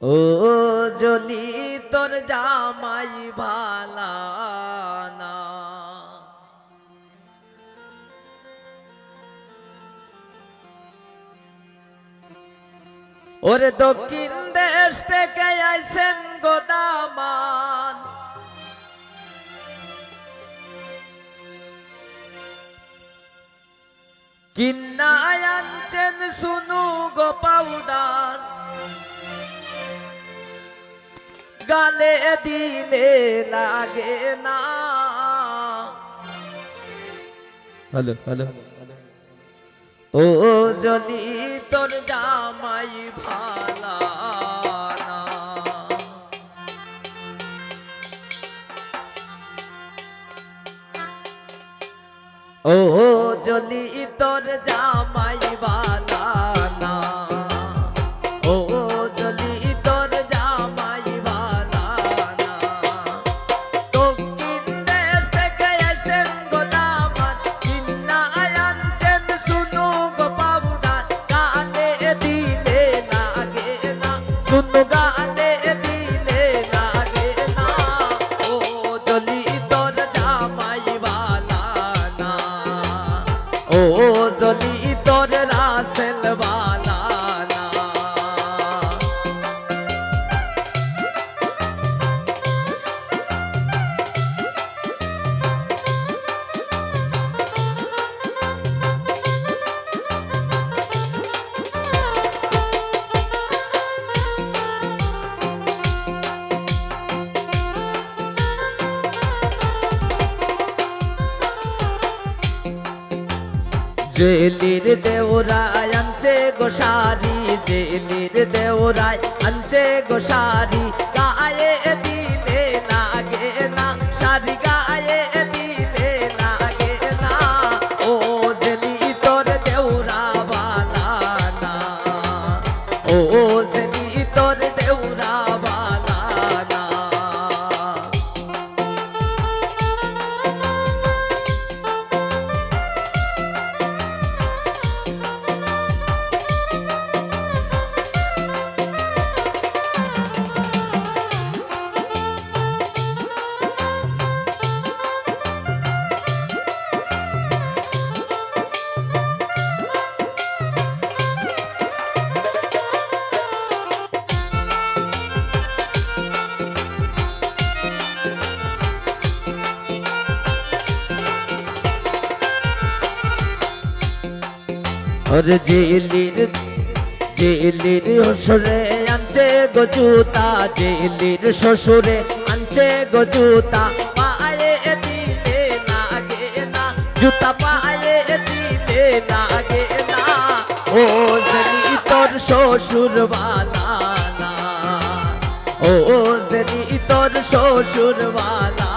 ও জলি তোর জামাই ভালা ওরে দক্ষিণ দেশ থেকে আইসেন গোদামান কিন্না আনছেন শুনু গো পাউডার। গালে দিলে লাগে না। Hello hello. ও জলি তোর জামাই ভালা ও জলি তোর জামাই বালা জলি জেলির দেওরায় আনছে গোসারি জেলির দেওরায় আনছে গোসারি গায়ে ওর জেলির জেলির শ্বশুরে আনছে গজুতা জেলির শ্বশুরে আনছে গজুতা পায়ে দিলে লাগে না, জুতা পায়ে দিলে লাগে না। ও জেলি তোর শ্বশুর বালা ও জেলি তোর শ্বশুর বালা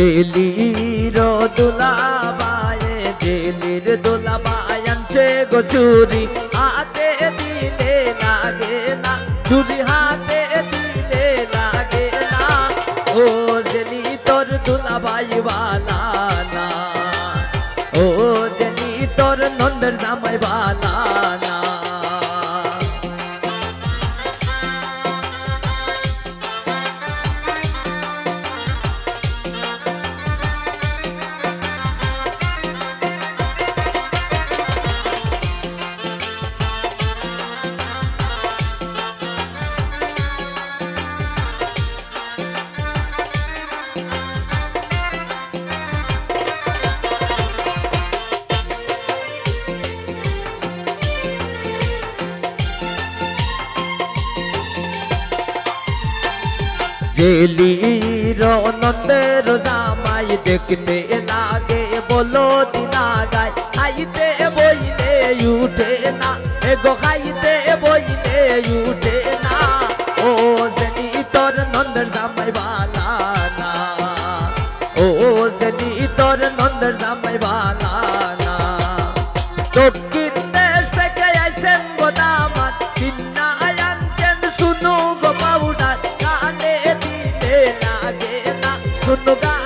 জেলির দোলাবায়ে, জেলির দোলাবায় আনছে গো চুরি। হাতে দিলে লাগে না, চুরি হাতে দিলে লাগে না। ও জেলি, তোর দোলাবাই বালা না। ও জেলি, তোর নন্দের জামাই বালা না। জেলির নন্দের জামাই দেখতে লাগে, বলো দিনা গায়, খাইতে বইলে উঠে না। এগো খাইতে বইলে উঠে না। ও জেনি, তোর নন্দের জামাই বালা না ও জেনি, তোর নন্দের জামাই বালা না